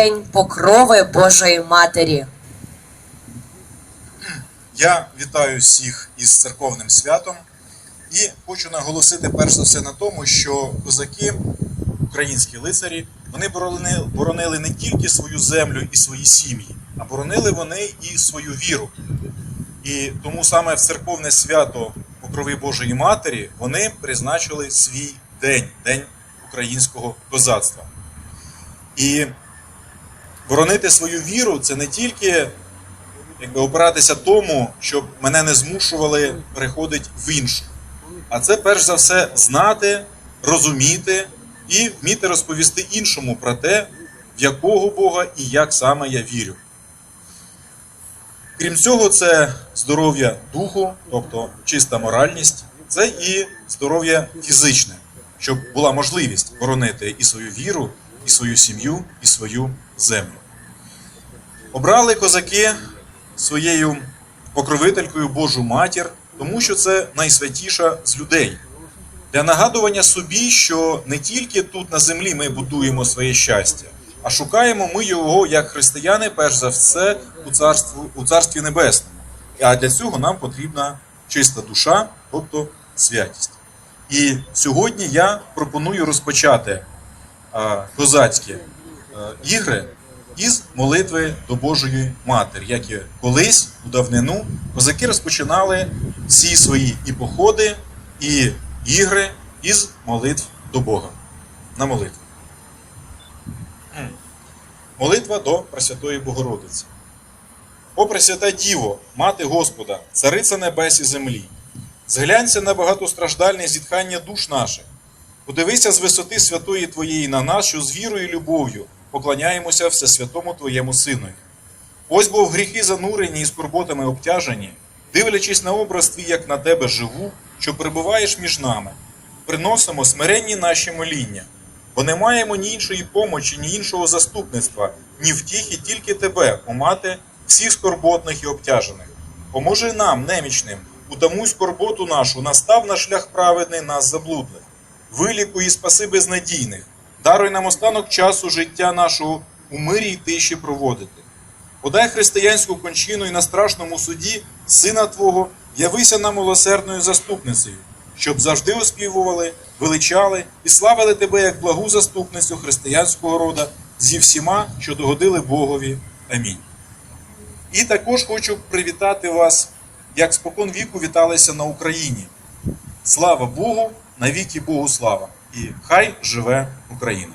День покрови Божої Матері. Я вітаю всіх із церковним святом і хочу наголосити перш за все на тому, що козаки, українські лицарі, вони боронили, боронили не тільки свою землю і свої сім'ї, а боронили вони і свою віру. І тому саме в церковне свято Покрови Божої Матері вони призначили свій день, день українського козацтва. І боронити свою віру це не тільки якби опиратися тому, щоб мене не змушували переходити в іншу. А це перш за все знати, розуміти і вміти розповісти іншому про те, в якого Бога і як саме я вірю. Крім цього, це здоров'я духу, тобто чиста моральність, це і здоров'я фізичне, щоб була можливість боронити і свою віру, і свою сім'ю, і свою землю. Обрали козаки своєю покровителькою Божу матір, тому що це найсвятіша з людей. Для нагадування собі, що не тільки тут на землі ми будуємо своє щастя, а шукаємо ми його як християни, перш за все, у царстві, у царстві небесному. А для цього нам потрібна чиста душа, тобто святість. І сьогодні я пропоную розпочати козацькі е, ігри із молитви до Божої Матері, як і колись у давнину козаки розпочинали всі свої і походи, і ігри із молитв до Бога. На молитву. Молитва до Пресвятої Богородиці. О Пресвята Діво, Мати Господа, Цариця небес і землі, зглянься на багатостраждальне зітхання душ наших. Подивися з висоти святої Твоєї на нас, що з вірою і любов'ю поклоняємося Всесвятому Твоєму Синові. Ось бо в гріхи занурені і скорботами обтяжені, дивлячись на образ твій, як на тебе живу, що перебуваєш між нами, приносимо смиренні наші моління, бо не маємо ні іншої помочі, ні іншого заступництва, ні втіхи, тільки тебе, о мати всіх скорботних і обтяжених. Поможи нам, немічним, утамуй скорботу нашу, настав на шлях праведний нас заблудних. Вилікуй і спаси безнадійних, даруй нам останок часу життя нашого у мирі й тиші проводити. Подай християнську кончину і на страшному суді Сина Твого, явися нам милосердною заступницею, щоб завжди оспівували, величали і славили Тебе як благу заступницю християнського рода зі всіма, що догодили Богові. Амінь. І також хочу привітати вас, як спокон віку віталися на Україні. Слава Богу, навіки Богу слава! І хай живе Україна!